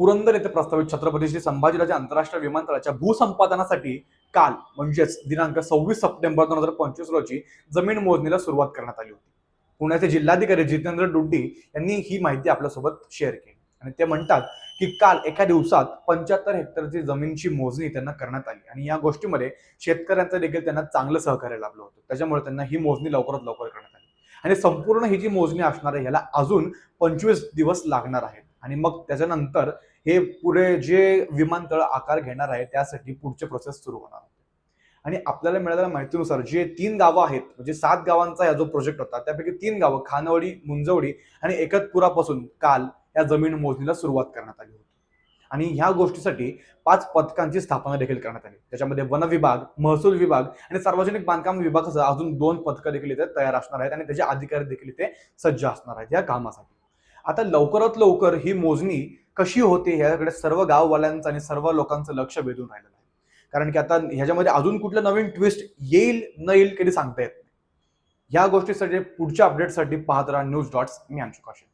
पुरंदर येथे प्रस्तावित छत्रपती श्री संभाजीराजे आंतरराष्ट्रीय विमानतळाच्या भूसंपादनासाठी काल म्हणजेच दिनांक सव्वीस सप्टेंबर दोन हजार पंचवीस रोजी जमीन मोजणीला सुरुवात करण्यात आली होती. पुण्याचे जिल्हाधिकारी जितेंद्र डुड्डी यांनी ही माहिती आपल्यासोबत शेअर केली. आणि ते म्हणतात की काल एका दिवसात पंच्याहत्तर हेक्टरची जमीनची मोजणी त्यांना करण्यात आली. आणि या गोष्टीमध्ये शेतकऱ्यांचं देखील त्यांना चांगलं सहकार्य लाभलं होतं. त्याच्यामुळे त्यांना ही मोजणी लवकरात लवकर करण्यात आली. आणि संपूर्ण ही जी मोजणी असणार आहे याला अजून पंचवीस दिवस लागणार आहेत. आणि मग त्याच्यानंतर हे पुढे जे विमानतळ आकार घेणार आहे त्यासाठी पुढचे प्रोसेस सुरू होणार आणि आपल्याला मिळालेल्या माहितीनुसार जे तीन गावं आहेत म्हणजे सात गावांचा हा जो प्रोजेक्ट होता त्यापैकी तीन गावं खानवडी मुंजवडी आणि एकतपुरापासून काल या जमीन मोजणीला सुरुवात करण्यात आली होती. आणि ह्या गोष्टीसाठी पाच पथकांची स्थापना देखील करण्यात आली. त्याच्यामध्ये वन विभाग महसूल विभाग आणि सार्वजनिक बांधकाम विभागासह अजून दोन पथकं देखील इथे तयार असणार आहेत आणि त्याचे अधिकारी देखील इथे सज्ज असणार आहेत या कामासाठी. आता लवकरात लवकर ही मोजणी कशी होते ह्याकडे सर्व गाववाल्यांचं आणि सर्व लोकांचं लक्ष वेधून राहिलेलं आहे. कारण की आता ह्याच्यामध्ये अजून कुठलं नवीन ट्विस्ट येईल न येईल कधी सांगता येत नाही. या गोष्टीसाठी पुढच्या अपडेटसाठी पाहत राहा न्यूज डॉट्स मी अंशुकाशी